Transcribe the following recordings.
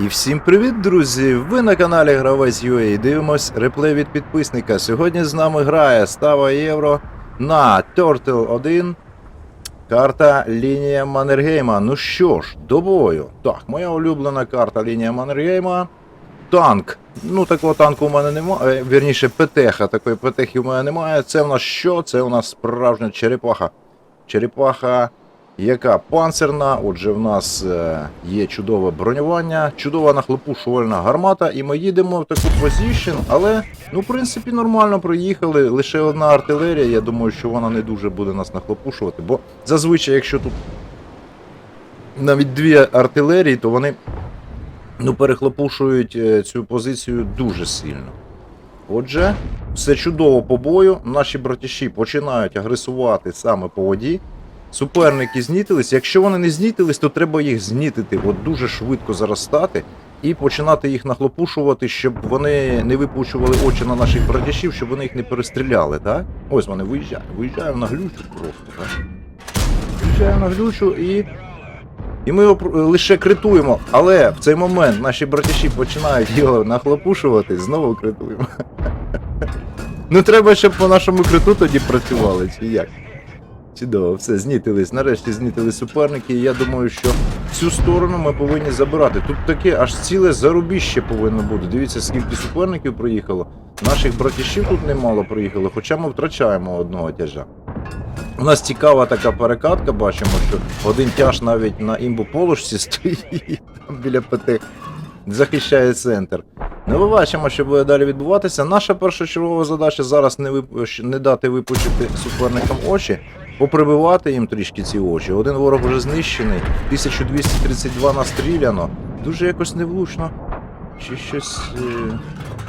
І всім привіт, друзі! Ви на каналі Гравець UA. Дивимось реплей від підписника. Сьогодні з нами грає Става Євро на Turtle 1. Карта лінія Маннергейма. Ну що ж, до бою. Так, моя улюблена карта лінія Маннергейма. Танк. Ну, такого танку у мене немає. Вірніше, ПТХ. Такої ПТХ у мене немає. Це в нас що? Це у нас справжня черепаха. Черепаха яка панцирна. Отже, в нас е, є чудове бронювання, чудова нахлопушувальна гармата, і ми їдемо в таку позицію, але ну, в принципі, нормально проїхали. Лише одна артилерія. Я думаю, що вона не дуже буде нас нахлопушувати, бо зазвичай, якщо тут навіть дві артилерії, то вони ну, перехлопушують е, цю позицію дуже сильно. Отже, все чудово по бою. Наші братіші починають агресувати саме по воді. Суперники знітились. Якщо вони не знітились, то треба їх знітити. От дуже швидко зараз стати і починати їх нахлопушувати, щоб вони не випучували очі на наших братішів, щоб вони їх не перестріляли, так? Ось вони виїжджають. Виїжджаємо на глючу просто, так? Виїжджаємо на глючу і. І ми його лише критуємо, але в цей момент наші братіші починають його нахлопушувати, знову критуємо. Ну треба, щоб по нашому криту тоді працювали, чи як? Чудово, все, знітились. Нарешті знітили суперники. І я думаю, що цю сторону ми повинні забирати. Тут таке аж ціле зарубіще повинно бути. Дивіться, скільки суперників приїхало. Наших братішів тут немало приїхало, хоча ми втрачаємо одного тяжа. У нас цікава така перекатка, бачимо, що один тяж навіть на імбу полушці стоїть там біля ПТ, захищає центр. Ми бачимо, що буде далі відбуватися. Наша першочергова задача зараз не, вип... не дати випучити суперникам очі, поприбивати їм трішки ці очі. Один ворог вже знищений, 1232 настріляно. Дуже якось невлучно. Чи щось. Е...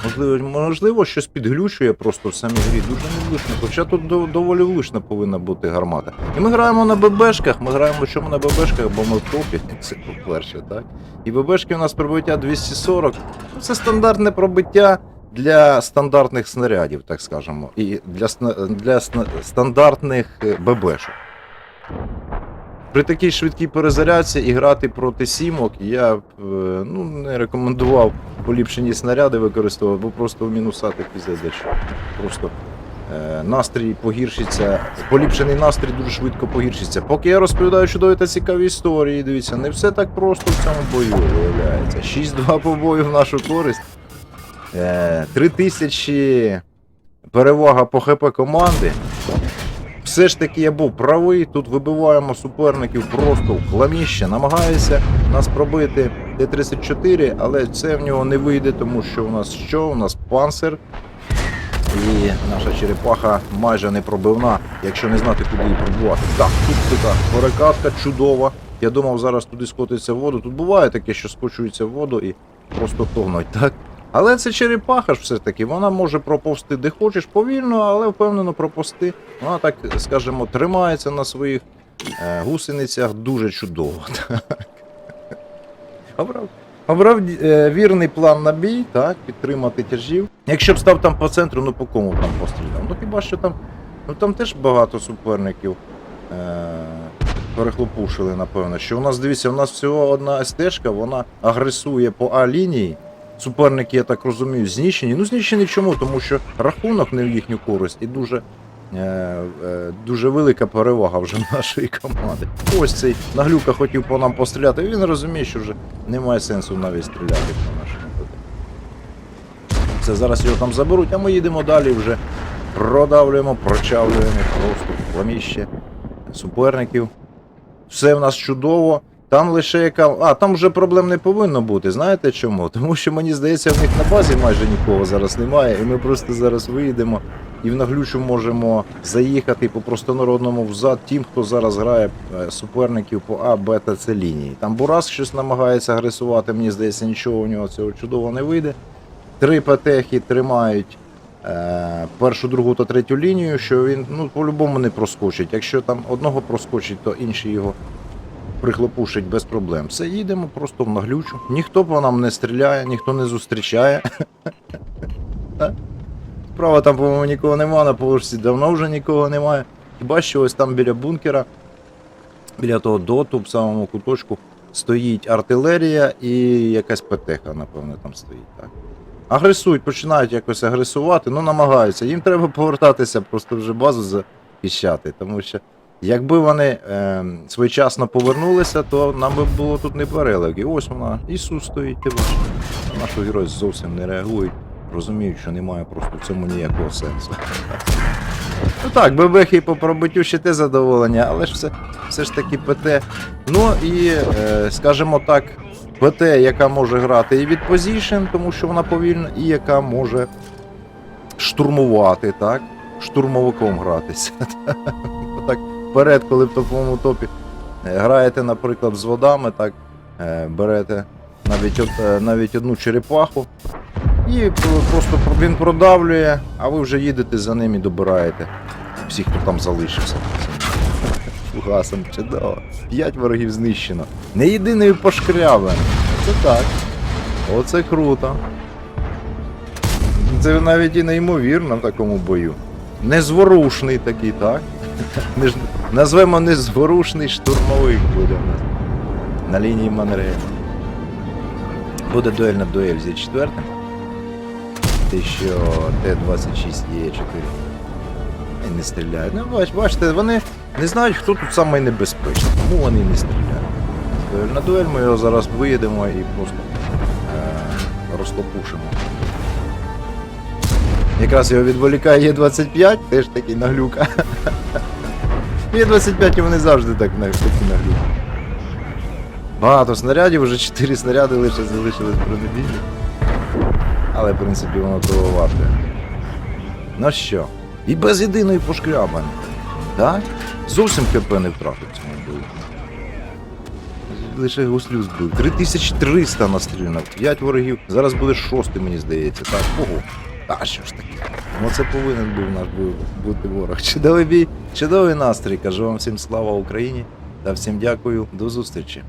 Можливо, можливо, щось підглючує просто в самій грі. Дуже невлучно. Хоча тут до- доволі влучна повинна бути гармата. І ми граємо на ББшках. Ми граємо чому на ББшках, бо ми в топі. Це по-перше, так? І ББшки у нас пробиття 240. Ну, Це стандартне пробиття для стандартних снарядів, так скажемо. І для, для стандартних е, ББшок. При такій швидкій перезарядці і грати проти сімок я б е, ну, не рекомендував поліпшені снаряди використовувати, бо просто в мінусати піздець. Просто е, настрій погіршиться. Поліпшений настрій дуже швидко погіршиться. Поки я розповідаю чудові та цікаві історії, дивіться, не все так просто в цьому бою виявляється. 6-2 по бою в нашу користь. Е, 3000 перевага по ХП команди. Все ж таки я був правий. Тут вибиваємо суперників просто в хламіще. Намагається нас пробити Т-34, але це в нього не вийде, тому що у нас що? У нас панцир. І наша черепаха майже не пробивна, якщо не знати, куди її пробувати. Так, тут така перекатка чудова. Я думав, зараз туди скотиться воду. Тут буває таке, що скочується в воду і просто тогнуть, так? Але це черепаха ж все-таки, вона може проповсти де хочеш повільно, але впевнено проповсти. Вона так, скажімо, тримається на своїх е, гусеницях дуже чудово. Так. Обрав, обрав е, вірний план на бій, так, підтримати тяжів. Якщо б став там по центру, ну по кому там постріляв? Ну хіба що там. Ну там теж багато суперників е, перехлопушили, напевно. Що у нас, дивіться, у нас всього одна СТ-шка, вона агресує по А-лінії. Суперники, я так розумію, знищені. Ну, знищені чому? Тому що рахунок не в їхню користь і дуже, е, е, дуже велика перевага вже нашої команди. Ось цей наглюка хотів по нам постріляти, і він розуміє, що вже немає сенсу навіть стріляти по нашому. Це зараз його там заберуть, а ми їдемо далі вже продавлюємо, прочавлюємо просто пламіще суперників. Все в нас чудово. Там лише яка. А, там вже проблем не повинно бути. Знаєте чому? Тому що мені здається, в них на базі майже нікого зараз немає, і ми просто зараз виїдемо і в наглючу можемо заїхати по простонародному взад тим, хто зараз грає е, суперників по А, Б та С лінії. Там Бурас щось намагається агресувати, мені здається, нічого у нього цього чудово не вийде. Три патехи тримають е, першу, другу та третю лінію, що він ну, по-любому не проскочить. Якщо там одного проскочить, то інший його прихлопушить без проблем. Все, їдемо просто в наглючу. Ніхто по нам не стріляє, ніхто не зустрічає. Справа там, по-моєму, нікого нема, на поверсі давно вже нікого немає. Хіба що ось там біля бункера, біля того доту, в самому куточку, стоїть артилерія і якась ПТХ, напевно, там стоїть. Так. Агресують, починають якось агресувати, ну намагаються. Їм треба повертатися, просто вже базу захищати. Тому що якби вони е, своєчасно повернулися, то нам би було тут не переливки. Ось вона, Ісус стоїть, ти бачиш. Наші герої зовсім не реагують, розуміють, що немає просто в цьому ніякого сенсу. Ну так, бебехи по пробиттю ще те задоволення, але ж все, все ж таки ПТ. Ну і, е, скажімо так, ПТ, яка може грати і від позішн, тому що вона повільна, і яка може штурмувати, так? Штурмовиком гратися. вперед, коли в топовому топі е, граєте, наприклад, з водами, так, е, берете навіть, е, навіть одну черепаху. І просто він продавлює, а ви вже їдете за ним і добираєте всіх, хто там залишився. Фугасом, чудово. П'ять ворогів знищено. Не єдиною пошкрябен. Це так. Оце круто. Це навіть і неймовірно в такому бою. Незворушний такий, так? Назвемо незворушний штурмовик буде у нас. На лінії Маннергейма. Буде дуельна дуель зі четвертим. Те, що Т-26 є 4 і не стріляють. Ну, бач, бачите, вони не знають, хто тут самий небезпечний, тому вони не стріляють. Дуель на дуель ми його зараз виїдемо і просто е- розлопушимо. Якраз його відволікає Є25, теж такий наглюка. Є25 і вони завжди так на- такі наглюки. Багато снарядів, вже 4 снаряди лише залишились бронебійні. Але, в принципі, воно того варте. Ну що? І без єдиної пошкрябани. Так? Зовсім КП не втратив цьому бою. Лише гуслю збив. 3300 настріляно, 5 ворогів. Зараз буде шостий, мені здається. Так, ого. А що ж таке? Ну це повинен був наш бути ворог. Чудовий бій, чудовий настрій. Кажу вам всім слава Україні та всім дякую. До зустрічі.